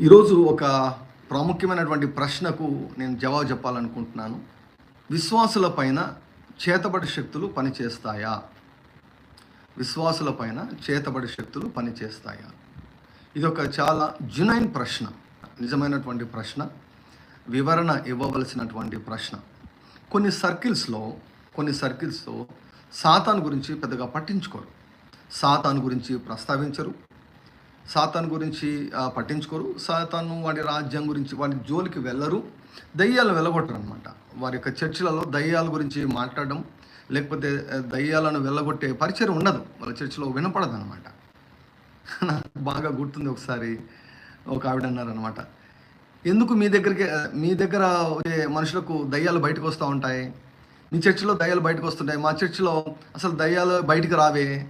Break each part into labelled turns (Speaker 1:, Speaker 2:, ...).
Speaker 1: ఈరోజు ఒక ప్రాముఖ్యమైనటువంటి ప్రశ్నకు నేను జవాబు చెప్పాలనుకుంటున్నాను. విశ్వాసుల పైన చేతబడి శక్తులు పనిచేస్తాయా? విశ్వాసుల పైన చేతబడి శక్తులు పనిచేస్తాయా? ఇది ఒక చాలా జునైన్ ప్రశ్న నిజమైనటువంటి ప్రశ్న వివరణ ఇవ్వవలసినటువంటి ప్రశ్న. కొన్ని సర్కిల్స్లో కొన్ని సర్కిల్స్లో సాతాన్ గురించి పెద్దగా పట్టించుకోరు. సాతాన్ గురించి ప్రస్తావించరు. సాతాన్ గురించి పట్టించుకోరు. సాతాను వాడి రాజ్యం గురించి వాడి జోలికి వెళ్ళరు. దయ్యాలు వెళ్ళగొట్టరు అనమాట వారి యొక్క చర్చిలలో దయ్యాల గురించి మాట్లాడడం లేకపోతే దయ్యాలను వెళ్ళగొట్టే పరిచయం ఉండదు. వాళ్ళ చర్చిలో వినపడదు అనమాట నాకు బాగా గుర్తుంది ఒకసారి ఒక ఆవిడ అన్నారనమాట ఎందుకు మీ దగ్గరికి మీ దగ్గర వచ్చే మనుషులకు దయ్యాలు బయటకు వస్తూ ఉంటాయి? మీ చర్చిలో దయ్యాలు బయటకు వస్తుంటాయి. మా చర్చిలో అసలు దయ్యాలు బయటికి రావే?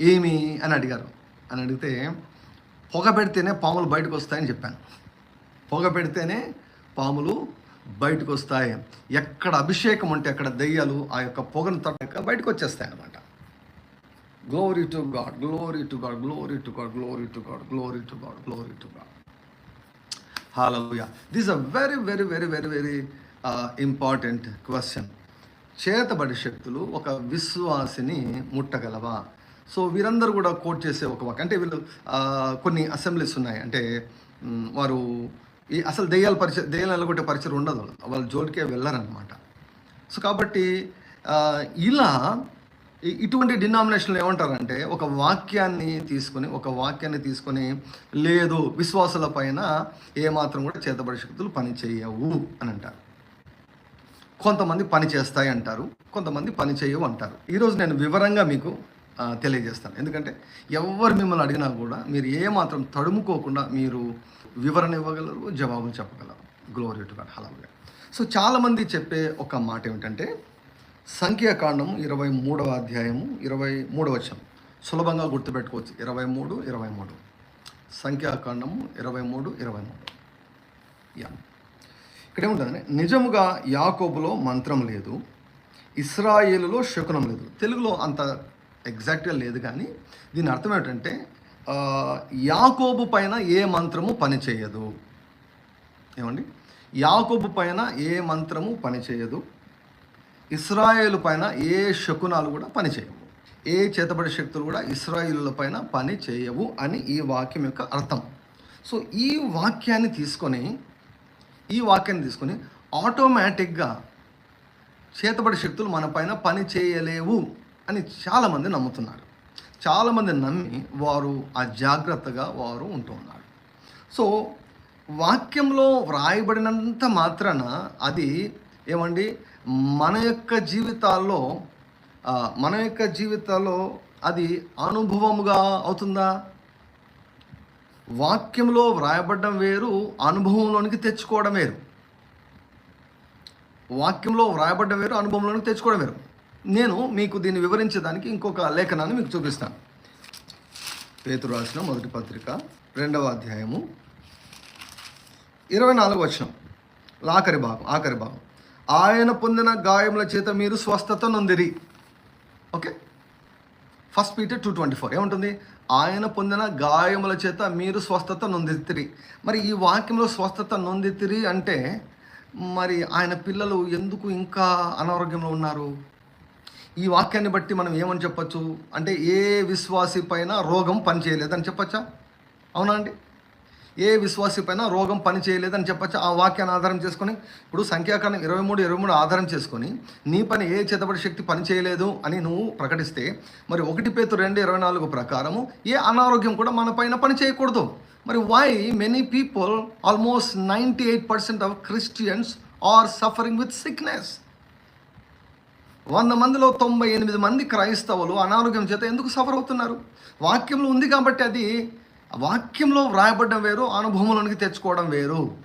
Speaker 1: ఏమి? అని అడిగారు. అని అడిగితే పొగ పెడితేనే పాములు బయటకు వస్తాయని చెప్పాను. పొగ పెడితేనే పాములు బయటకు వస్తాయి ఎక్కడ అభిషేకం ఉంటే అక్కడ దయ్యాలు ఆ యొక్క పొగను తట్టక బయటకు వచ్చేస్తాయి అనమాట glory to God glory to God glory to God glory to God glory to God glory to God hallelujah this a very very very very very important question చేతబడి శక్తులు ఒక విశ్వాసిని ముట్టగలవా? సో వీరందరూ కూడా కోట్ చేసే ఒక వాక్. అంటే వీళ్ళు కొన్ని అసెంబ్లీస్ ఉన్నాయి. అంటే వారు ఈ అసలు దెయ్యాల పరిచయం దెయ్యాలు నిలగొట్టే పరిచయం ఉండదు. వాళ్ళ జోలికే వెళ్ళారనమాట సో కాబట్టి ఇలా ఇటువంటి డినామినేషన్లు ఏమంటారంటే ఒక వాక్యాన్ని తీసుకొని ఒక వాక్యాన్ని తీసుకొని లేదు విశ్వాసుల పైన ఏమాత్రం కూడా చేతబడి శక్తులు పని చేయవు అని అంటారు. కొంతమంది పని చేస్తాయి అంటారు కొంతమంది పని చేయవు అంటారు. ఈరోజు నేను వివరంగా మీకు తెలియజేస్తాను. ఎందుకంటే ఎవరు మిమ్మల్ని అడిగినా కూడా మీరు ఏమాత్రం తడుముకోకుండా మీరు వివరణ ఇవ్వగలరు జవాబులు చెప్పగలరు. గ్లోరీ టు గాడ్ సో చాలామంది చెప్పే ఒక మాట ఏమిటంటే సంఖ్యాకాండం ఇరవై మూడవ అధ్యాయము ఇరవై మూడవ వచనం. సులభంగా గుర్తుపెట్టుకోవచ్చు. ఇరవై మూడు ఇరవై మూడు. సంఖ్యాకాండము ఇరవై మూడు ఇరవై మూడు. యా ఇక్కడ ఏముంటుందని నిజముగా యాకోబులో మంత్రం లేదు ఇస్రాయేలులో శకునం లేదు. తెలుగులో అంత ఎగ్జాక్ట్గా లేదు కానీ దీని అర్థం ఏంటంటే యాకోబు పైన ఏ మంత్రము పనిచేయదు ఏమండి? యాకోబు పైన ఏ మంత్రము పనిచేయదు ఇస్రాయేల్ పైన ఏ శకునాలు కూడా పని చేయవు. ఏ చేతబడి శక్తులు కూడా ఇస్రాయేలుల పైన పని చేయవు అని ఈ వాక్యం యొక్క అర్థం. సో ఈ వాక్యాన్ని తీసుకొని ఈ వాక్యాన్ని తీసుకొని ఆటోమేటిక్గా చేతబడి శక్తులు మన పైన పని చేయలేవు. అని చాలామంది నమ్ముతున్నారు. చాలామంది నమ్మి వారు అజాగ్రత్తగా వారు ఉంటున్నారు సో వాక్యంలో వ్రాయబడినంత మాత్రాన అది ఏమండి? మన యొక్క జీవితాల్లో మన యొక్క జీవితాల్లో అది అనుభవముగా అవుతుందా? వాక్యంలో వ్రాయబడడం వేరు అనుభవంలోనికి తెచ్చుకోవడం వేరు. వాక్యంలో వ్రాయబడ్డం వేరు అనుభవంలోనికి తెచ్చుకోవడం వేరు. నేను మీకు దీన్ని వివరించడానికి ఇంకొక లేఖనాన్ని మీకు చూపిస్తాను. పేతురు రాసిన మొదటి పత్రిక రెండవ అధ్యాయము ఇరవై నాలుగు వచనం. ఆఖరి భాగం ఆఖరి భాగం. ఆయన పొందిన గాయముల చేత మీరు స్వస్థత నొందిరి. Okay? First Peter two twenty four ఏముంటుంది? ఆయన పొందిన గాయముల చేత మీరు స్వస్థత నొందితిరి. మరి ఈ వాక్యంలో స్వస్థత నొందితిరి అంటే మరి ఆయన పిల్లలు ఎందుకు ఇంకా అనారోగ్యంలో ఉన్నారు? ఈ వాక్యాన్ని బట్టి మనం ఏమని చెప్పచ్చు? అంటే ఏ విశ్వాసి పైన రోగం పని చేయలేదని చెప్పచ్చా? అవునా అండి? ఏ విశ్వాసి పైన రోగం పని చేయలేదని చెప్పచ్చా? ఆ వాక్యాన్ని ఆధారం చేసుకొని ఇప్పుడు సంఖ్యాకాలం ఇరవై మూడు ఇరవై మూడు ఆధారం చేసుకొని నీ పని ఏ చేతబడి శక్తి పని చేయలేదు అని నువ్వు ప్రకటిస్తే మరి ఒకటి పేతు రెండు ఇరవై నాలుగు ప్రకారము ఏ అనారోగ్యం కూడా మన పైన పని చేయకూడదు. మరి why many people almost ninety eight percent of Christians are suffering with sickness వంద మందిలో తొంభై ఎనిమిది మంది క్రైస్తవులు అనారోగ్యం చేత ఎందుకు సఫర్ అవుతున్నారు? వాక్యంలో ఉంది కాబట్టి అది వాక్యంలో వ్రాయబడ్డం వేరు అనుభవంలోనికి తెచ్చుకోవడం వేరు.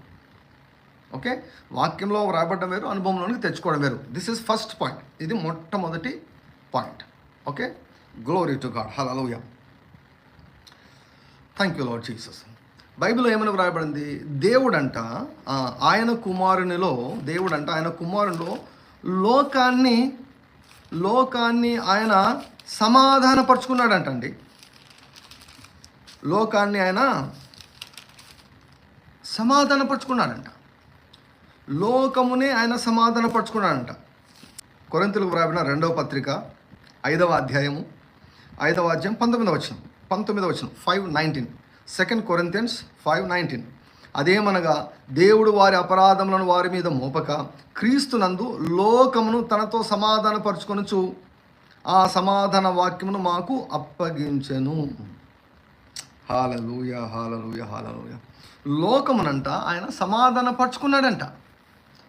Speaker 1: ఓకే? వాక్యంలో వ్రాయబడ్డం వేరు అనుభవంలోనికి తెచ్చుకోవడం వేరు. దిస్ ఇస్ ఫస్ట్ పాయింట్ ఇది మొట్టమొదటి point okay? Glory to God hallelujah thank you Lord Jesus బైబిల్లో ఏమైనా వ్రాయబడింది? దేవుడంట ఆయన కుమారునిలో దేవుడంట ఆయన కుమారునిలో లోకాన్ని లోకాన్ని ఆయన సమాధానపరుచుకున్నాడంటండి. లోకాన్ని ఆయన సమాధానపరుచుకున్నాడంట. లోకమునే ఆయన సమాధానపరుచుకున్నాడంట. కొరంతులకు వ్రాయబడిన రెండవ పత్రిక ఐదవ అధ్యాయము ఐదవ అధ్యాయం పంతొమ్మిదవ వచనం పంతొమ్మిదవ వచనం five nineteen second Corinthians five nineteen అదేమనగా దేవుడు వారి అపరాధములను వారి మీద మోపక క్రీస్తునందు లోకమును తనతో సమాధానపరుచుకొనుచు ఆ సమాధాన వాక్యమును మాకు అప్పగించెను. Hallelujah hallelujah hallelujah. లోకమునంట ఆయన సమాధాన పరుచుకున్నాడంట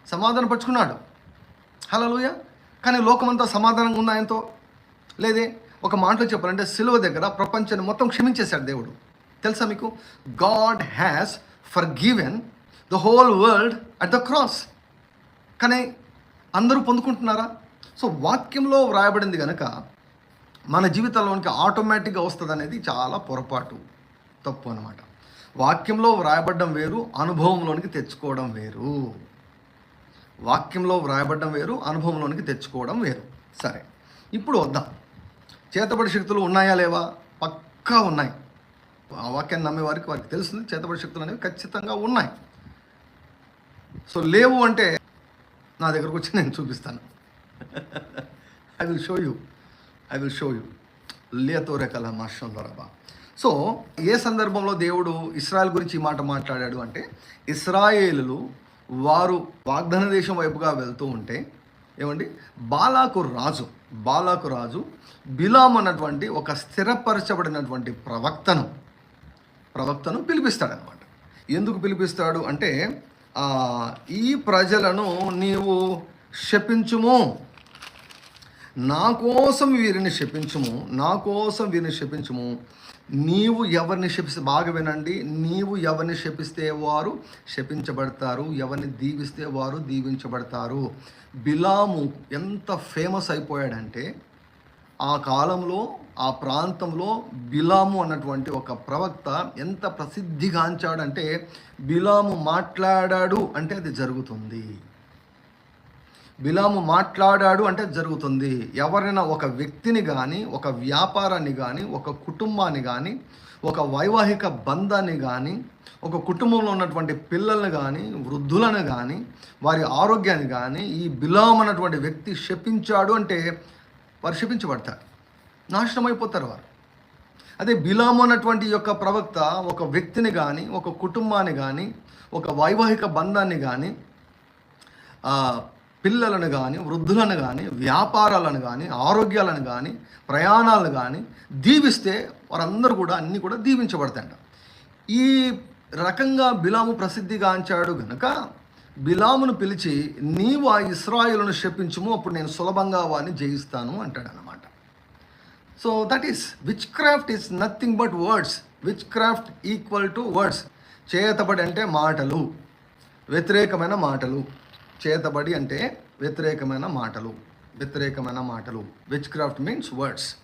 Speaker 1: సమాధాన పరుచుకున్నాడు హలలుయ. కానీ లోకమంతా సమాధానంగా ఉంది ఆయనతో? లేదే. ఒక మాటలో చెప్పాలంటే సిలువ దగ్గర ప్రపంచాన్ని మొత్తం క్షమించేశాడు దేవుడు. తెలుసా మీకు? God has forgiven the whole world at the cross కానీ అందరూ పొందుకుంటున్నారా? సో వాక్యంలో వ్రాయబడింది కనుక మన జీవితంలోనికి ఆటోమేటిక్గా వస్తుంది అనేది చాలా పొరపాటు తప్పు అనమాట వాక్యంలో వ్రాయబడ్డం వేరు అనుభవంలోనికి తెచ్చుకోవడం వేరు. వాక్యంలో వ్రాయబడ్డం వేరు అనుభవంలోనికి తెచ్చుకోవడం వేరు. సరే ఇప్పుడు వద్దాం. చేతబడి శక్తులు ఉన్నాయా లేవా? పక్కా ఉన్నాయి. ఆ వాక్యాన్ని నమ్మే వారికి వారికి తెలుస్తుంది చేతబడి శక్తులు అనేవి ఖచ్చితంగా ఉన్నాయి. సో లేవు అంటే నా దగ్గరకు వచ్చి నేను చూపిస్తాను. I will show you I will show you లేతో రెకల మాషం ద్వారా సో ఏ సందర్భంలో దేవుడు ఇస్రాయల్ గురించి ఈ మాట మాట్లాడాడు అంటే ఇస్రాయేలులు వారు వాగ్దాన దేశం వైపుగా వెళ్తూ ఉంటే ఏమండి? బాలాకు రాజు బాలాకు రాజు బిలాం అన్నటువంటి ఒక స్థిరపరచబడినటువంటి ప్రవక్తను ప్రవక్తను పిలిపిస్తాడనమాట. ఎందుకు పిలిపిస్తాడు అంటే ఈ ప్రజలను నీవు శపించుము. నా కోసం వీరిని శపించుము. నా కోసం వీరిని శపించుము. నీవు ఎవరిని శపిస్తే బాగా వినండి నీవు ఎవరిని శపిస్తే వారు శపించబడతారు ఎవరిని దీవిస్తే వారు దీవించబడతారు. బిలాము ఎంత ఫేమస్ అయిపోయాడంటే ఆ కాలంలో ఆ ప్రాంతంలో బిలాము అన్నటువంటి ఒక ప్రవక్త ఎంత ప్రసిద్ధిగాంచాడంటే బిలాము మాట్లాడాడు అంటే అది జరుగుతుంది. బిలాము మాట్లాడాడు అంటే జరుగుతుంది. ఎవరైనా ఒక వ్యక్తిని కానీ ఒక వ్యాపారాన్ని కానీ ఒక కుటుంబాన్ని కానీ ఒక వైవాహిక బంధాన్ని కానీ ఒక కుటుంబంలో ఉన్నటువంటి పిల్లల్ని కానీ వృద్ధులను కానీ వారి ఆరోగ్యాన్ని కానీ ఈ బిలాం అన్నటువంటి వ్యక్తి శపించాడు అంటే వారు శపించబడతారు నాశనం అయిపోతారు వారు. అదే బిలాము అన్నటువంటి యొక్క ప్రవక్త ఒక వ్యక్తిని కానీ ఒక కుటుంబాన్ని కానీ ఒక వైవాహిక బంధాన్ని కానీ పిల్లలను కానీ వృద్ధులను కానీ వ్యాపారాలను కానీ ఆరోగ్యాలను కానీ ప్రయాణాలను కానీ దీవిస్తే వారందరూ కూడా అన్నీ కూడా దీవించబడతాయంట. ఈ రకంగా బిలాము ప్రసిద్ధిగాంచాడు కనుక బిలామును పిలిచి నీవు ఆ ఇస్రాయిలను శపించుము అప్పుడు నేను సులభంగా వారిని జయిస్తాను అంటాడు అనమాట so that is witchcraft is nothing but words witchcraft equal to words చేతబడి అంటే మాటలు. వ్యతిరేకమైన మాటలు. చేతబడి అంటే వ్యతిరేకమైన మాటలు. వ్యతిరేకమైన మాటలు. విచ్ క్రాఫ్ట్ మీన్స్ వర్డ్స్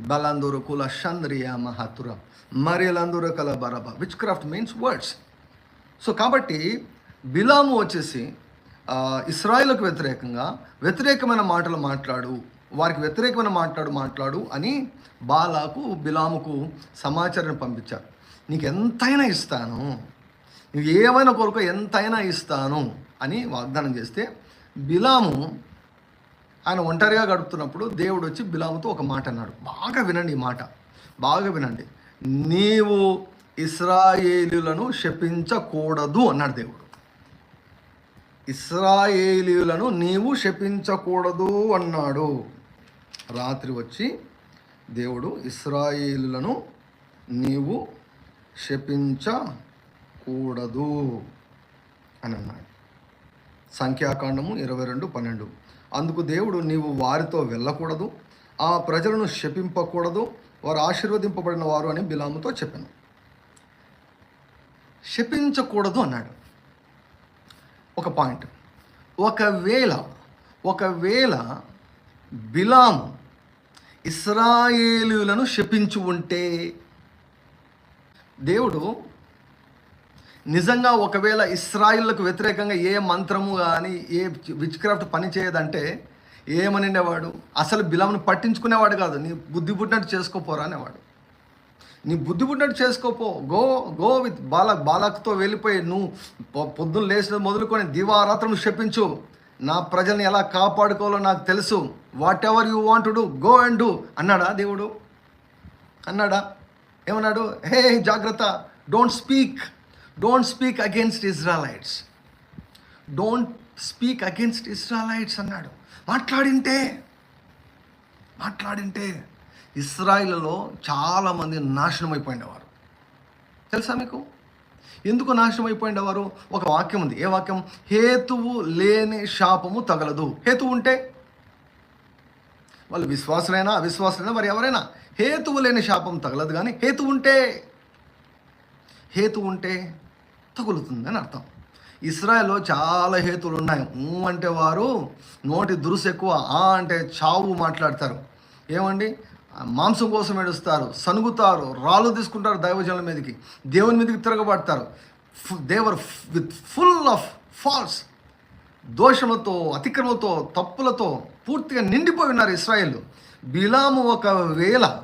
Speaker 1: బలందూరు కుల షంద్రియ మహతుర. మరియలందూర కల బరబ. Witchcraft means words so కాబట్టి బిలాము వచ్చేసి ఇస్రాయిల్కు వ్యతిరేకంగా వ్యతిరేకమైన మాటలు మాట్లాడు వారికి వ్యతిరేకమైన మాట్లాడు మాట్లాడు అని బాలాకు బిలాముకు సమాచారాన్ని పంపించారు. నీకు ఎంతైనా ఇస్తాను నువ్వు ఏమైనా కొరకు ఎంతైనా ఇస్తాను అని వాగ్దానం చేస్తే బిలాము ఆయన ఒంటరిగా గడుపుతున్నప్పుడు దేవుడు వచ్చి బిలాముతో ఒక మాట అన్నాడు. బాగా వినండి ఈ మాట బాగా వినండి. నీవు ఇస్రాయేలులను శపించకూడదు అన్నాడు దేవుడు. ఇస్రాయేలీలను నీవు శపించకూడదు అన్నాడు. రాత్రి వచ్చి దేవుడు ఇస్రాయేలులను నీవు శపించకూడదు అని అన్నాడు. సంఖ్యాకాండము ఇరవై రెండు పన్నెండు. అందుకు దేవుడు నీవు వారితో వెళ్ళకూడదు ఆ ప్రజలను శపింపకూడదు వారు ఆశీర్వదింపబడిన వారు అని బిలాముతో చెప్పాను. శపించకూడదు అన్నాడు. ఒక పాయింట్. ఒకవేళ ఒకవేళ బిలాము ఇస్రాయేలులను శపించి ఉంటే దేవుడు నిజంగా ఒకవేళ ఇస్రాయిల్లకు వ్యతిరేకంగా ఏ మంత్రము కానీ ఏ విచ్ క్రాఫ్ట్ పని చేయదంటే ఏమనిండేవాడు? అసలు బిలామును పట్టించుకునేవాడు కాదు. నీ బుద్ధి పుట్టినట్టు చేసుకోపోరా అనేవాడు. నీ బుద్ధి ఉన్నట్టు చేసుకోపో. గో గో విత్ బాలక్ బాలక్తో వెళ్ళిపోయి నువ్వు పొద్దున్న లేచిన మొదలుకొని దివారాత్రం చెప్పించు నా ప్రజల్ని ఎలా కాపాడుకోవాలో నాకు తెలుసు. Whatever you want do go and do అన్నాడా దేవుడు? అన్నాడా? ఏమన్నాడు? హే జాగ్రత్త. Don't speak don't speak against Israelites don't speak against Israelites అన్నాడు. మాట్లాడింటే మాట్లాడింటే ఇస్రాయిల్లో చాలామంది నాశనం అయిపోయినవారు తెలుసా మీకు? ఎందుకు నాశనం అయిపోయినవారు ఒక వాక్యం ఉంది. ఏ వాక్యం? హేతువు లేని శాపము తగలదు. హేతువు ఉంటే? వాళ్ళు విశ్వాసులైనా అవిశ్వాసులైనా మరి ఎవరైనా హేతువు లేని శాపం తగలదు కానీ హేతు ఉంటే? హేతు ఉంటే తగులుతుందని అర్థం. ఇస్రాయల్లో చాలా హేతువులు ఉన్నాయి. అంటే వారు నోటి దురుసు ఎక్కువ ఆ అంటే చావు మాట్లాడతారు. ఏమండి? మాంసం కోసం ఏడుస్తారు సనుగుతారు రాళ్ళు తీసుకుంటారు దైవజనుల మీదకి దేవుని మీదకి తిరగబడతారు. They were with full of false దోషములతో అతిక్రమలతో తప్పులతో పూర్తిగా నిండిపోయి ఉన్నారు ఇస్రాయేల్. బిలాము ఒకవేళ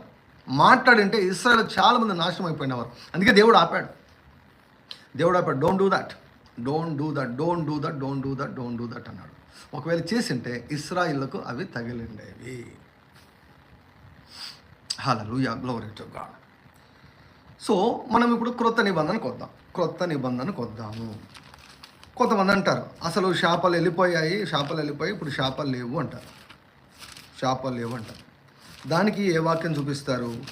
Speaker 1: మాట్లాడింటే ఇస్రాయల్ చాలామంది నాశనం అయిపోయినవారు. అందుకే దేవుడు ఆపాడు. దేవుడు ఆపాడు don't do that don't do that don't do that don't do that don't do that అన్నాడు. ఒకవేళ చేసింటే ఇస్రాయిల్లకు అవి తగిలిండేవి. Hallelujah glory to God so మనం ఇప్పుడు క్రొత్త నిబంధనకు వద్దాం. క్రొత్త నిబంధనకు వద్దాము. కొంతమంది అంటారు అసలు చేపలు వెళ్ళిపోయాయి చేపలు వెళ్ళిపోయి ఇప్పుడు చేపలు లేవు అంటారు. చేపలు లేవు అంటారు. దానికి ఏ వాక్యం చూపిస్తారు?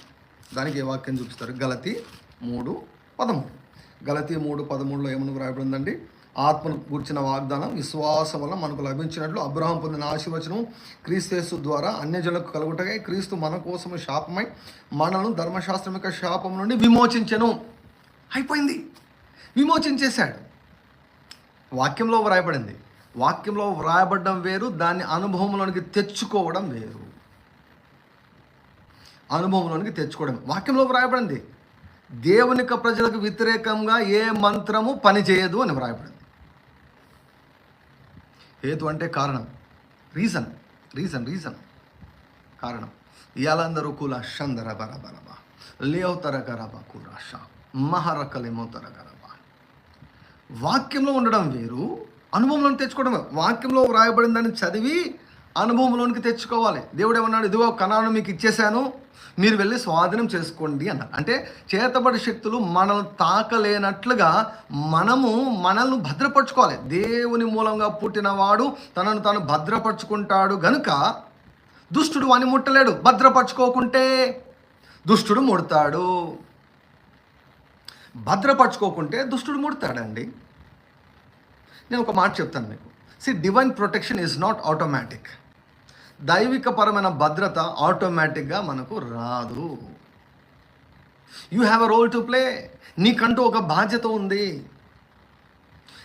Speaker 1: దానికి ఏ వాక్యం చూపిస్తారు? గలతి మూడు పదమూడు. గలతి మూడు పదమూడులో ఏమని వ్రాయబడిందండి ఆత్మను కూర్చిన వాగ్దానం విశ్వాసం వల్ల మనకు లభించినట్లు అబ్రహం పొందిన ఆశీర్వచనం క్రీస్తు ద్వారా అన్యజనులకు కలుగుటగా క్రీస్తు మన కోసము శాపమై మనను ధర్మశాస్త్రం యొక్క శాపం నుండి విమోచించను. అయిపోయింది. విమోచించేశాడు. వాక్యంలో వ్రాయబడింది. వాక్యంలో వ్రాయబడడం వేరు దాన్ని అనుభవంలోనికి తెచ్చుకోవడం వేరు. అనుభవంలోనికి తెచ్చుకోవడం. వాక్యంలో వ్రాయబడింది. దేవుని యొక్క ప్రజలకు వ్యతిరేకంగా ఏ మంత్రము పనిచేయదు అని వ్రాయబడింది. హేతు అంటే కారణం. Reason reason reason. కారణం. ఇయాలందరూ కుల షందర బరబరబ లేవతర గరబ కురాష మహరకలేమోతర తరగరబ వాక్యంలో ఉండడం వేరు అనుభవంలో తెచ్చుకోవడం వాక్యంలో వ్రాయబడిందని చదివి అనుభవంలోనికి తెచ్చుకోవాలి. దేవుడు ఏమన్నాడు ఇదిగో కణాను మీకు ఇచ్చేశాను. మీరు వెళ్ళి స్వాధీనం చేసుకోండి అన్నారు అంటే చేతబడి శక్తులు మనల్ని తాకలేనట్లుగా మనము మనల్ని భద్రపరచుకోవాలి. దేవుని మూలంగా పుట్టినవాడు తనను తాను భద్రపరచుకుంటాడు గనుక దుష్టుడు వాని ముట్టలేడు. భద్రపరచుకోకుంటే దుష్టుడు ముడతాడు. భద్రపరచుకోకుంటే దుష్టుడు ముడతాడండి. నేను ఒక మాట చెప్తాను మీకు. See divine protection is not automatic దైవికపరమైన భద్రత ఆటోమేటిక్గా మనకు రాదు. You have a role to play నీకంటూ ఒక బాధ్యత ఉంది.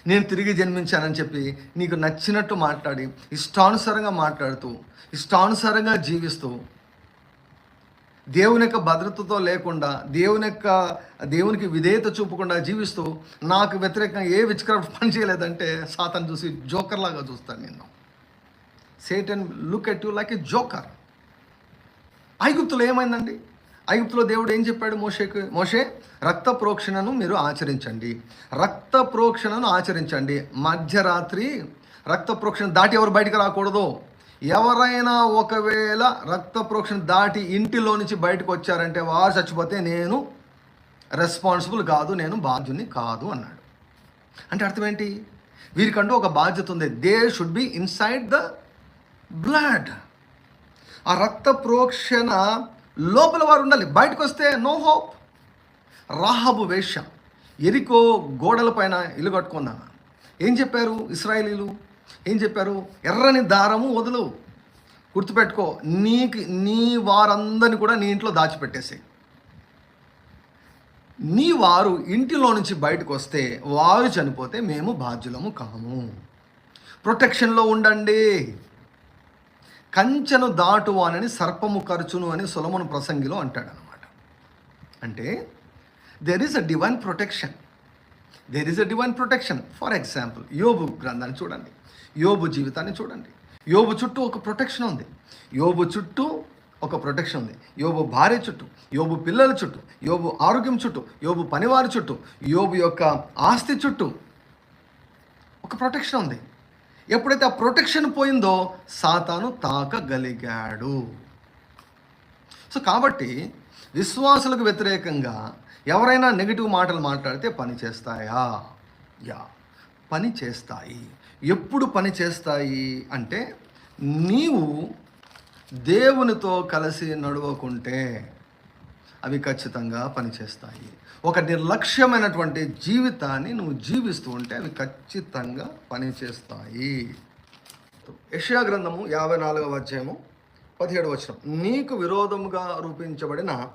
Speaker 1: నేను తిరిగి జన్మించానని చెప్పి నీకు నచ్చినట్టు మాట్లాడి ఇష్టానుసారంగా మాట్లాడుతూ ఇష్టానుసారంగా జీవిస్తూ దేవుని యొక్క భద్రతతో లేకుండా దేవుని యొక్క దేవునికి విధేయత చూపకుండా జీవిస్తూ నాకు వ్యతిరేకంగా ఏ విచ్క్రాఫ్ట్ పని చేయలేదంటే సాతను చూసి జోకర్ లాగా చూస్తాను నేను Satan look at you like a joker ఐగుప్తులో ఏమైందండి? ఐగుప్తులో దేవుడు ఏం చెప్పాడు మోషేకు? మోషే రక్త ప్రోక్షణను మీరు ఆచరించండి. రక్త ప్రోక్షణను ఆచరించండి. మధ్యరాత్రి రక్త ప్రోక్షణ దాటి ఎవరు బయటికి రాకూడదు? ఎవరైనా ఒకవేళ రక్త ప్రోక్షణ దాటి ఇంటిలో నుంచి బయటకు వచ్చారంటే వారు చచ్చిపోతే నేను రెస్పాన్సిబుల్ కాదు నేను బాధ్యుని కాదు అన్నాడు. అంటే అర్థం ఏంటి? వీరికంటూ ఒక బాధ్యత ఉంది. They should be inside the blood ఆ రక్త ప్రోక్షణ లోపల వారు ఉండాలి. బయటకు వస్తే నో హోప్ రాహబు వేష ఎరికో గోడలపైన ఇల్లు కట్టుకుందా ఏం చెప్పారు ఇస్రాయేలీలు? ఏం చెప్పారు? ఎర్రని దారము వదులు గుర్తుపెట్టుకో నీకు నీ వారందరిని కూడా నీ ఇంట్లో దాచిపెట్టేసి నీ వారు ఇంటిలో నుంచి బయటకు వస్తే వారు చనిపోతే మేము బాధ్యులము కాము. ప్రొటెక్షన్లో ఉండండి. కంచెను దాటు సర్పము ఖర్చును అని సులమును ప్రసంగిలో అంటాడు అనమాట అంటే there is a divine protection there is a divine protection for example యోబు గ్రంథాన్ని చూడండి. యోబు జీవితాన్ని చూడండి. యోబు చుట్టూ ఒక ప్రొటెక్షన్ ఉంది. యోబు చుట్టూ ఒక ప్రొటెక్షన్ ఉంది. యోబు భార్య చుట్టూ యోబు పిల్లల చుట్టూ యోబు ఆరోగ్యం చుట్టూ యోబు పనివారి చుట్టూ యోబు యొక్క ఆస్తి చుట్టూ ఒక ప్రొటెక్షన్ ఉంది. ఎప్పుడైతే ఆ ప్రొటెక్షన్ పోయిందో సాతాను తాకగలిగాడు. సో కాబట్టి విశ్వాసులకు వ్యతిరేకంగా ఎవరైనా నెగిటివ్ మాటలు మాట్లాడితే పని చేస్తాయా? యా. పని చేస్తాయి. ఎప్పుడు పని చేస్తాయి? అంటే నీవు దేవునితో కలిసి నడవకుంటే అవి ఖచ్చితంగా పనిచేస్తాయి ఒక నిర్లక్ష్యమైనటువంటి జీవితాన్ని నువ్వు జీవిస్తూ ఉంటే అవి ఖచ్చితంగా పనిచేస్తాయి యెషయా గ్రంథము యాభై నాలుగవ అధ్యాయము పదిహేడు వచనం. నీకు విరోధముగా రూపించబడిన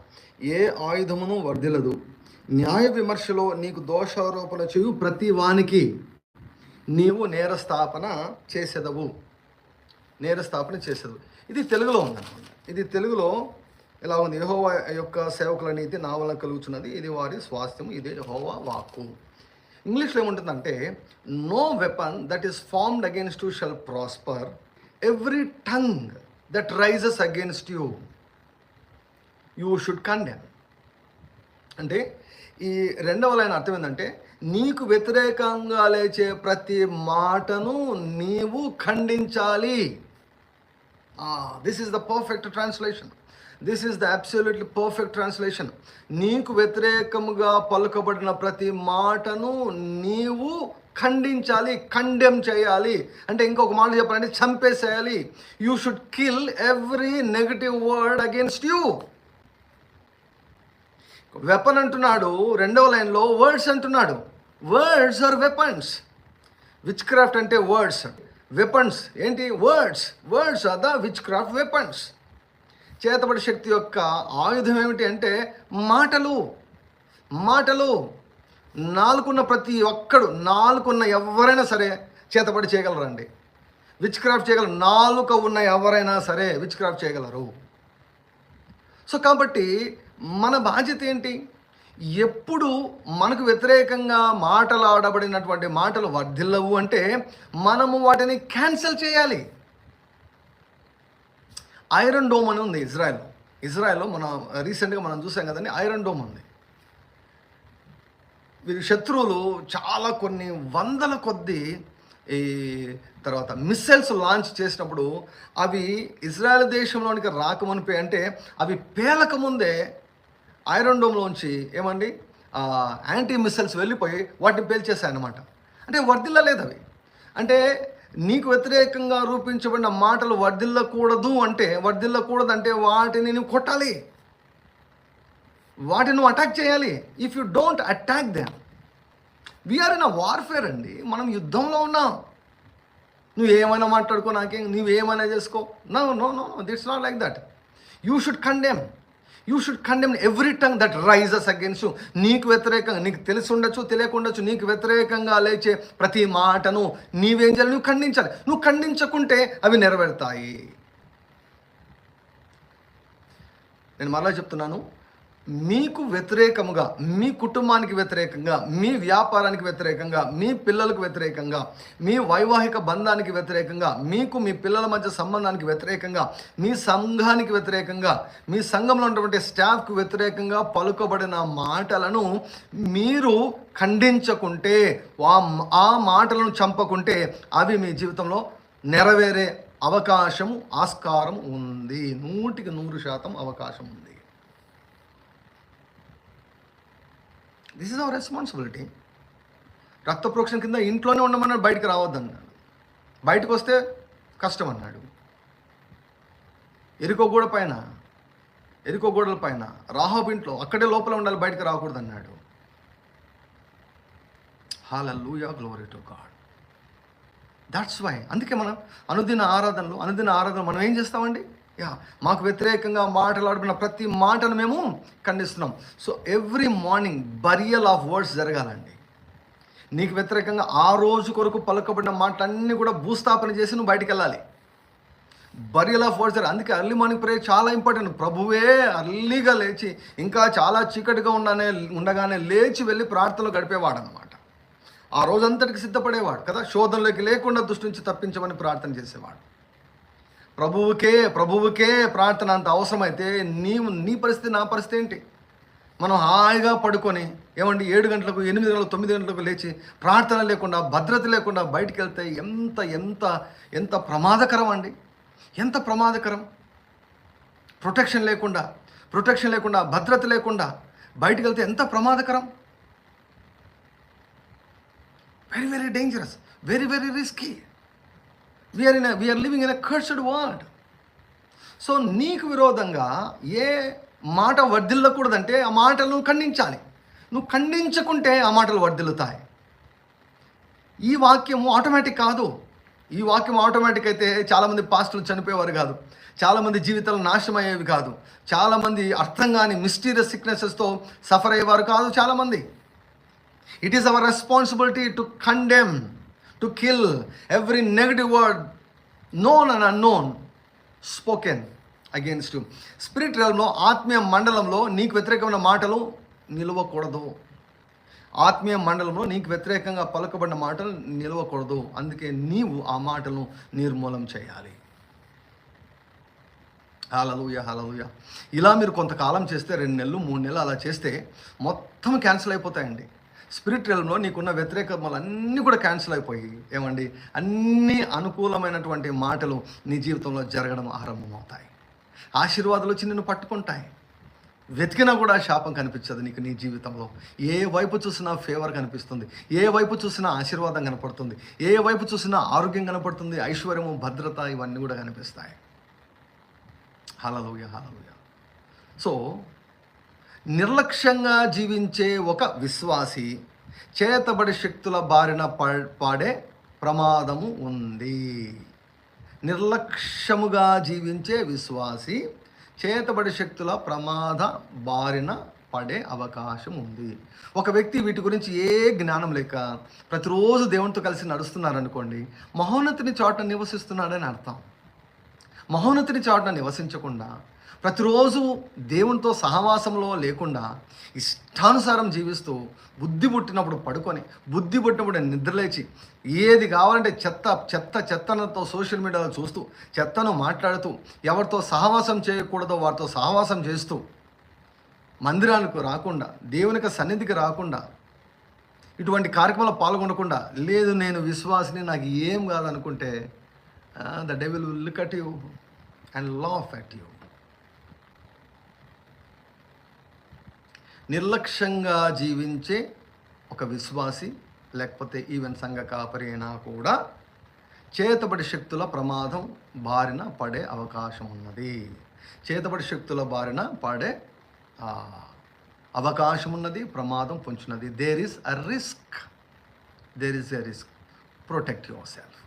Speaker 1: ఏ ఆయుధమును వర్ధిలదు న్యాయ విమర్శలో నీకు దోషారోపణ చేయు ప్రతి వానికి నీవు నేరస్థాపన చేసేదవు. నేరస్థాపన చేసేదవు. ఇది తెలుగులో ఉందన్నమాట. ఇది తెలుగులో ఇలా ఉంది? యహోవా యొక్క సేవకుల నీతి నా వల్ల కలుగుతున్నది ఇది వారి స్వాస్థ్యము. ఇదే యహోవా వాక్కు. ఇంగ్లీష్లో ఏముంటుందంటే no weapon that is formed against you shall prosper every tongue that rises against you you should condemn అంటే ఈ రెండవ లైన్ అర్థం ఏంటంటే నీకు వ్యతిరేకంగా లేచే ప్రతి మాటను నీవు ఖండించాలి. This is the perfect translation this is the absolutely perfect translation నీకు వ్యతిరేకముగా పలుకబడిన ప్రతి మాటను నీవు ఖండించాలి కండెమ్ చేయాలి. అంటే ఇంకొక మాట చెప్పాలంటే చంపేసేయాలి. You should kill every negative word against you weapon అంటున్నాడు రెండవ లైన్లో వర్డ్స్ అంటున్నాడు. Words are weapons witchcraft అంటే వర్డ్స్ వెపన్స్ ఏంటి? Words words are the witchcraft weapons చేతబడి శక్తి యొక్క ఆయుధం ఏమిటి అంటే మాటలు. మాటలు. నాలుగున్న ప్రతి ఒక్కడు నాలుగున్న ఎవరైనా సరే చేతబడి చేయగలరండి. విచ్ క్రాఫ్ట్ చేయగలరు. నాలుక ఉన్న ఎవరైనా సరే విచ్ క్రాఫ్ట్ చేయగలరు. సో కాబట్టి మన బాధ్యత ఏంటి? ఎప్పుడు మనకు వ్యతిరేకంగా మాటలాడబడినటువంటి మాటలు వర్ధిల్లవు అంటే మనము వాటిని క్యాన్సిల్ చేయాలి. ఐరన్ డోమ్ అని ఉంది ఇజ్రాయెల్ ఇజ్రాయెల్లో మనం రీసెంట్గా మనం చూసాం కదండి ఐరన్ డోమ్ ఉంది. వీరి శత్రువులు చాలా కొన్ని వందల కొద్ది ఈ తర్వాత మిస్సైల్స్ లాంచ్ చేసినప్పుడు అవి ఇజ్రాయెల్ దేశంలోనికి రాకమనిపోయి అంటే అవి పేలకముందే ఐరన్ డోమ్లోంచి ఏమండి యాంటీ మిస్సైల్స్ వెళ్ళిపోయి వాటిని పేల్చేసాయి అన్నమాట అంటే వర్దిల్లలేదు అవి అంటే నీకు వ్యతిరేకంగా రూపించబడిన మాటలు వర్ధిల్లకూడదు అంటే వర్ధిల్లకూడదు అంటే వాటిని నువ్వు కొట్టాలి. వాటిని నువ్వు అటాక్ చేయాలి. If you don't attack them we're in a warfare అండి. మనం యుద్ధంలో ఉన్నాం. నువ్వు ఏమైనా మాట్లాడుకో నాకేం నువ్వు ఏమైనా చేసుకో. No no no it's not like that you should condemn you should condemn every tongue that rises against you నీకు వ్యతిరేకంగా నీకు తెలిసి ఉండొచ్చు తెలియకుండొచ్చు నీకు వ్యతిరేకంగా లేచే ప్రతి మాటను నీవేం చేయాలి? నువ్వు ఖండించాలి. నువ్వు ఖండించకుంటే అవి నెరవేరుతాయి. నేను మరలా చెప్తున్నాను. మీకు వ్యతిరేకముగా మీ కుటుంబానికి వ్యతిరేకంగా మీ వ్యాపారానికి వ్యతిరేకంగా మీ పిల్లలకు వ్యతిరేకంగా మీ వైవాహిక బంధానికి వ్యతిరేకంగా మీకు మీ పిల్లల మధ్య సంబంధానికి వ్యతిరేకంగా మీ సంఘానికి వ్యతిరేకంగా మీ సంఘంలో ఉన్నటువంటి స్టాఫ్కి వ్యతిరేకంగా పలుకబడిన మాటలను మీరు ఖండించకుంటే ఆ ఆ మాటలను చంపకుంటే అవి మీ జీవితంలో నెరవేరే అవకాశం ఆస్కారం ఉంది. నూటికి నూరు శాతం అవకాశం ఉంది. దిస్ ఇస్ అవర్ రెస్పాన్సిబిలిటీ రక్త ప్రోక్షణ కింద ఇంట్లోనే ఉండమన్నాడు బయటకు రావద్దన్నాడు. బయటకు వస్తే కష్టం అన్నాడు ఎరుకోగూడ పైన ఎరుకోగూడల పైన రాహబ్ ఇంట్లో అక్కడే లోపల ఉండాలి బయటకు రాకూడదు అన్నాడు hallelujah glory to God that's why అందుకే మనం అనుదిన ఆరాధనలు అనుదిన ఆరాధన మనం ఏం చేస్తామండి? యా మాకు వ్యతిరేకంగా మాట్లాడుకున్న ప్రతి మాటను మేము ఖండిస్తున్నాం. So every morning burial of words జరగాలండి. నీకు వ్యతిరేకంగా ఆ రోజు కొరకు పలుకబడిన మాటలన్నీ కూడా భూస్థాపన చేసి నువ్వు బయటికి వెళ్ళాలి. బరియల్ ఆఫ్ వర్డ్స్ అందుకే అర్లీ మార్నింగ్ ప్రేయర్ చాలా ఇంపార్టెంట్ ప్రభువే అర్లీగా లేచి ఇంకా చాలా చీకటిగా ఉండనే ఉండగానే లేచి వెళ్ళి ప్రార్థనలు గడిపేవాడు అనమాట ఆ రోజంతటికి సిద్ధపడేవాడు కదా. శోధనలోకి లేకుండా దృష్టి నుంచి తప్పించమని ప్రార్థన చేసేవాడు. ప్రభువుకే ప్రభువుకే ప్రార్థన అంత అవసరమైతే నీవు నీ పరిస్థితి నా పరిస్థితి ఏంటి? మనం హాయిగా పడుకొని ఏమండి ఏడు గంటలకు ఎనిమిది గంటలకు తొమ్మిది గంటలకు లేచి ప్రార్థన లేకుండా భద్రత లేకుండా బయటికి వెళ్తే ఎంత ఎంత ఎంత ప్రమాదకరం అండి? ఎంత ప్రమాదకరం? ప్రొటెక్షన్ లేకుండా ప్రొటెక్షన్ లేకుండా భద్రత లేకుండా బయటికి వెళ్తే ఎంత ప్రమాదకరం? Very very dangerous very very risky we're in we're living in a cursed world so నీకు విరోధంగా ఏ మాట వర్ధిల్లకూడదంటే ఆ మాటలు నువ్వు ఖండించాలి. నువ్వు ఖండించకుంటే ఆ మాటలు వర్ధిల్లుతాయి. ఈ వాక్యము ఆటోమేటిక్ కాదు. ఈ వాక్యం ఆటోమేటిక్ అయితే చాలామంది పాస్టులు చనిపోయేవారు కాదు. చాలామంది జీవితాలు నాశనం అయ్యేవి కాదు. చాలామంది అర్థం కాని మిస్టీరియస్ సిక్నెసెస్తో సఫర్ అయ్యేవారు కాదు చాలామంది. It is our responsibility to condemn to kill every negative word known and unknown spoken against spirit realmలో ఆత్మీయ మండలంలో నీకు వ్యతిరేకమైన మాటలు నిలవకూడదు. ఆత్మీయ మండలంలో నీకు వ్యతిరేకంగా పలకబడిన మాటలు నిలవకూడదు. అందుకే నీవు ఆ మాటలను నిర్మూలం చేయాలి. హలలుయ హలలుయ ఇలా మీరు కొంతకాలం చేస్తే రెండు నెలలు మూడు నెలలు అలా చేస్తే మొత్తం క్యాన్సిల్ అయిపోతాయండి. స్పిరిట్ realmలో నీకున్న వ్యతిరేకతలు అన్నీ కూడా క్యాన్సిల్ అయిపోయి ఏమండి? అన్ని అనుకూలమైనటువంటి మాటలు నీ జీవితంలో జరగడం ఆరంభమవుతాయి. ఆశీర్వాదాలు వచ్చి నిన్ను పట్టుకుంటాయి. వెతికినా కూడా శాపం కనిపించదు నీకు నీ జీవితంలో. ఏ వైపు చూసినా ఫేవర్ కనిపిస్తుంది. ఏ వైపు చూసినా ఆశీర్వాదం కనపడుతుంది. ఏ వైపు చూసినా ఆరోగ్యం కనపడుతుంది. ఐశ్వర్యము భద్రత ఇవన్నీ కూడా కనిపిస్తాయి. హలలుయ హలలుయ సో నిర్లక్ష్యంగా జీవించే ఒక విశ్వాసి చేతబడి శక్తుల బారిన పాడే ప్రమాదము ఉంది. నిర్లక్ష్యముగా జీవించే విశ్వాసి చేతబడి శక్తుల ప్రమాద బారిన పడే అవకాశం ఉంది. ఒక వ్యక్తి వీటి గురించి ఏ జ్ఞానం లేక ప్రతిరోజు దేవునితో కలిసి నడుస్తున్నారనుకోండి మహోన్నతిని చోట నివసిస్తున్నాడని అర్థం. మహోన్నతిని చోట నివసించకుండా ప్రతిరోజు దేవునితో సహవాసంలో లేకుండా ఇష్టానుసారం జీవిస్తూ బుద్ధి పుట్టినప్పుడు పడుకొని బుద్ధి పుట్టినప్పుడు నిద్రలేచి ఏది కావాలంటే చెత్త చెత్త చెత్తనతో సోషల్ మీడియాలో చూస్తూ చెత్తను మాట్లాడుతూ ఎవరితో సహవాసం చేయకూడదో వారితో సహవాసం చేస్తూ మందిరానికి రాకుండా దేవునికి సన్నిధికి రాకుండా ఇటువంటి కార్యక్రమాలు పాల్గొనకుండా లేదు నేను విశ్వాసిని నాకు ఏం కాదనుకుంటే the devil will look at you and laugh at you. నిర్లక్ష్యంగా జీవించే ఒక విశ్వాసి లేకపోతే ఈవెన్ సంఘ కాపరి అయినా కూడా చేతబడి శక్తుల ప్రమాదం బారిన పడే అవకాశం ఉన్నది చేతబడి శక్తుల బారిన పడే అవకాశం ఉన్నది ప్రమాదం పొంచున్నది. There is a risk there is a risk protect yourself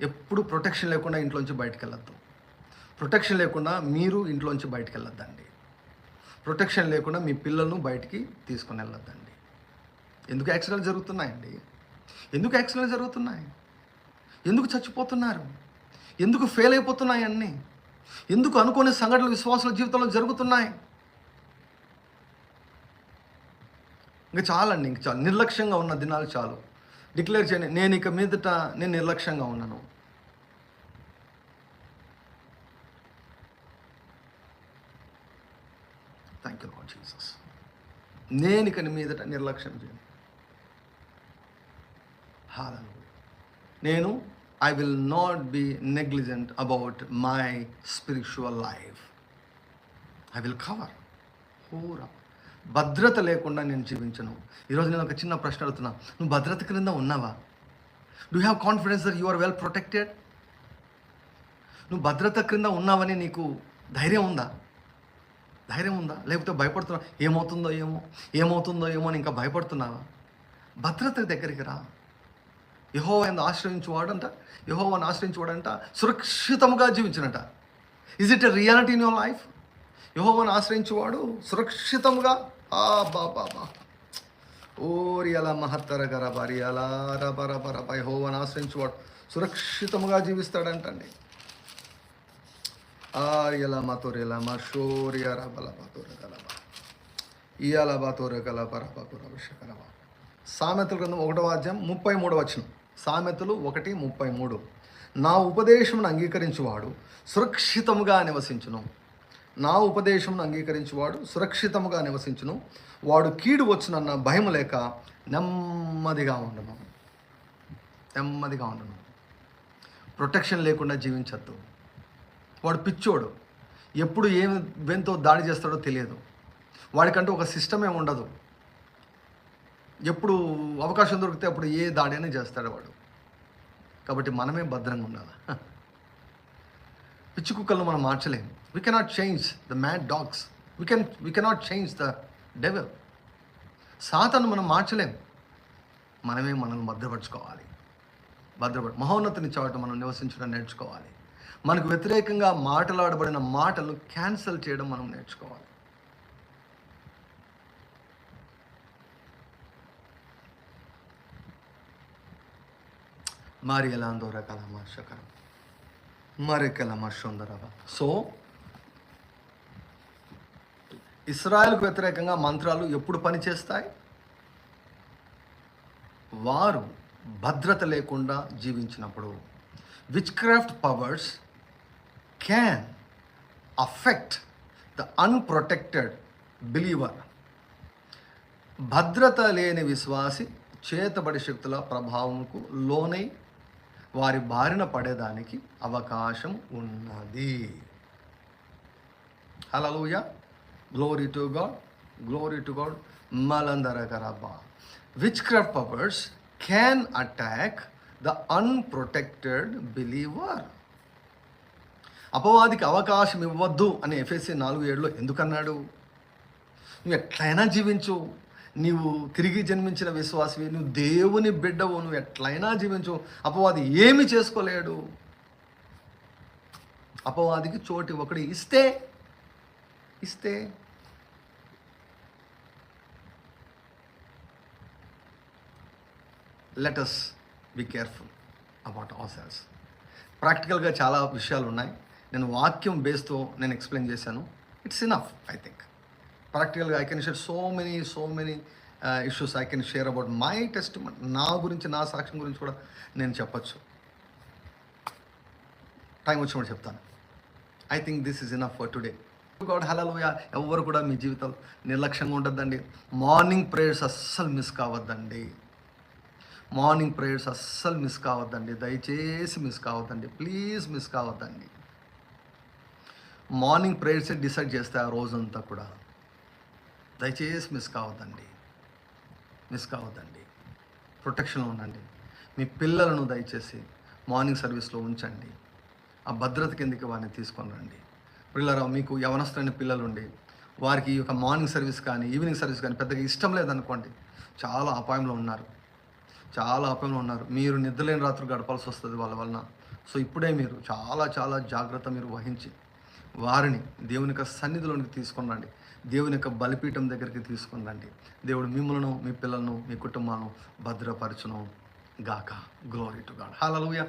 Speaker 1: ఎప్పుడు ప్రొటెక్షన్ లేకుండా ఇంట్లోంచి బయటకు వెళ్ళొద్దు ప్రొటెక్షన్ లేకుండా మీరు ఇంట్లోంచి బయటకు వెళ్ళొద్దండి ప్రొటెక్షన్ లేకుండా మీ పిల్లలను బయటికి తీసుకొని వెళ్ళొద్దండి. ఎందుకు యాక్సిడెంట్లు జరుగుతున్నాయండి? ఎందుకు యాక్సిడెంట్లు జరుగుతున్నాయి? ఎందుకు చచ్చిపోతున్నారు? ఎందుకు ఫెయిల్ అయిపోతున్నాయి అన్నీ? ఎందుకు అనుకోని సంఘటనలు విశ్వాసుల జీవితంలో జరుగుతున్నాయి? ఇంకా చాలండి ఇంక చాలు. నిర్లక్ష్యంగా ఉన్న దినాలు చాలు. డిక్లేర్ చేయండి నేను ఇక మీదట నేను నిర్లక్ష్యంగా ఉన్నాను. థ్యాంక్ యూ లాడ్ జీసస్ నేను ఇక మీదట నిర్లక్ష్యం చేయను. హాలను నేను I will not be negligent about my spiritual life I will cover పూరా భద్రత లేకుండా నేను జీవించను. ఈరోజు నేను ఒక చిన్న ప్రశ్న అడుగుతున్నా. నువ్వు భద్రత క్రింద ఉన్నావా? Do have confidence that you are well protected నువ్వు భద్రత క్రింద ఉన్నావని నీకు ధైర్యం ఉందా? ధైర్యం ఉందా? లేకపోతే భయపడుతున్నా ఏమవుతుందో ఏమో ఏమవుతుందో ఏమో అని ఇంకా భయపడుతున్నావా? భద్రత దగ్గరికి రా. యహోవాన్ని ఆశ్రయించువాడంట యహోవాన్ని ఆశ్రయించువాడంట సురక్షితముగా జీవించినట. Is it a reality in your life యహోవాన్ని ఆశ్రయించువాడు సురక్షితముగా ఆ బా బా బా ఓరియల మహత్తర గర బరియల రబ రబ రబ. యహోవాన్ని ఆశ్రయించువాడు సురక్షితముగా జీవిస్తాడంటండి. E సామెతల గ్రంథం ఒకటో అధ్యాయం ముప్పై మూడు వచ్చిన సామెతలు ఒకటి ముప్పై మూడు నా ఉపదేశమును అంగీకరించువాడు సురక్షితముగా నివసించును. నా ఉపదేశమును అంగీకరించువాడు సురక్షితముగా నివసించును. వాడు కీడు వచ్చునన్న భయం లేక నెమ్మదిగా ఉండను. నెమ్మదిగా ఉండను. ప్రొటెక్షన్ లేకుండా జీవించద్దు. వాడు పిచ్చోడు. ఎప్పుడు ఏం వెంతో దాడి చేస్తాడో తెలియదు. వాడికంటూ ఒక సిస్టమే ఉండదు. ఎప్పుడు అవకాశం దొరికితే అప్పుడు ఏ దాడి అయినా చేస్తాడు వాడు. కాబట్టి మనమే భద్రంగా ఉండాలి. పిచ్చి కుక్కలను మనం మార్చలేము we cannot change the mad dogs we can we cannot change the devil Satan మనం మార్చలేము మనమే మనల్ని భద్రపరచుకోవాలి. భద్రపడ మహోన్నతిని చోట మనం నివసించడం నేర్చుకోవాలి. మనకు వ్యతిరేకంగా మాట్లాడబడిన మాటలు క్యాన్సిల్ చేయడం మనం నేర్చుకోవాలి. మరి ఎలా అందోర కలమ మరి కలమ సో ఇస్రాయల్కు వ్యతిరేకంగా మంత్రాలు ఎప్పుడు పనిచేస్తాయి? వారు భద్రత లేకుండా జీవించినప్పుడు. Witchcraft powers can affect the unprotected believer భద్రత లేని విశ్వాసి చేతబడి శక్తుల ప్రభావంకు లోనై వారి బారిన పడేదానికి అవకాశం ఉన్నది. Hallelujah glory to God glory to God మలందరకరబా witchcraft powers can attack the unprotected believer అపవాదికి అవకాశం ఇవ్వద్దు అని ఎఫ్ఎస్సి నాలుగు ఏడులో ఎందుకన్నాడు? నువ్వు ఎట్లయినా జీవించు. నీవు తిరిగి జన్మించిన విశ్వాసవి. నువ్వు దేవుని బిడ్డవు. నువ్వు ఎట్లయినా జీవించు. అపవాది ఏమి చేసుకోలేడు. అపవాదికి చోటు ఒకటి ఇస్తే ఇస్తే. Let us be careful about our selves ప్రాక్టికల్గా చాలా విషయాలు ఉన్నాయి నేను వాక్యం బేస్తో నేను ఎక్స్ప్లెయిన్ చేశాను. ఇట్స్ ఇనఫ్ ఐ థింక్ ప్రాక్టికల్గా I can share so many so many issues I can share about my test నా గురించి నా సాక్ష్యం గురించి కూడా నేను చెప్పచ్చు. టైం వచ్చినప్పుడు చెప్తాను. I think this is enough for today God hallelujah ఎవరు కూడా మీ జీవితంలో నిర్లక్ష్యంగా ఉంటుందండి మార్నింగ్ ప్రేయర్స్ అస్సలు మిస్ కావద్దండి. మార్నింగ్ ప్రేయర్స్ అస్సలు మిస్ కావద్దండి. దయచేసి మిస్ కావద్దండి. ప్లీజ్ మిస్ కావద్దండి. మార్నింగ్ ప్రేయర్స్ డిసైడ్ చేస్తే ఆ రోజంతా కూడా దయచేసి మిస్ కావద్దండి. మిస్ కావద్దండి. ప్రొటెక్షన్లో ఉండండి. మీ పిల్లలను దయచేసి మార్నింగ్ సర్వీస్లో ఉంచండి. ఆ భద్రత కిందకి వారిని తీసుకొని రండి. పిల్లరావు మీకు యవనస్తులైన పిల్లలు ఉండి వారికి ఈ యొక్క మార్నింగ్ సర్వీస్ కానీ ఈవినింగ్ సర్వీస్ కానీ పెద్దగా ఇష్టం లేదనుకోండి చాలా అపాయంలో ఉన్నారు. చాలా అపాయంలో ఉన్నారు. మీరు నిద్రలేని రాత్రులు గడపాల్సి వస్తుంది వాళ్ళ వలన. సో ఇప్పుడే మీరు చాలా చాలా జాగ్రత్త మీరు వహించి వారిని దేవుని యొక్క సన్నిధిలోనికి తీసుకుని దేవుని యొక్క బలిపీఠం దగ్గరికి తీసుకుని రండి. దేవుడు మిమ్మలను మీ పిల్లలను మీ కుటుంబాలను భద్రపరచును గాక. Glory to God హాలూయ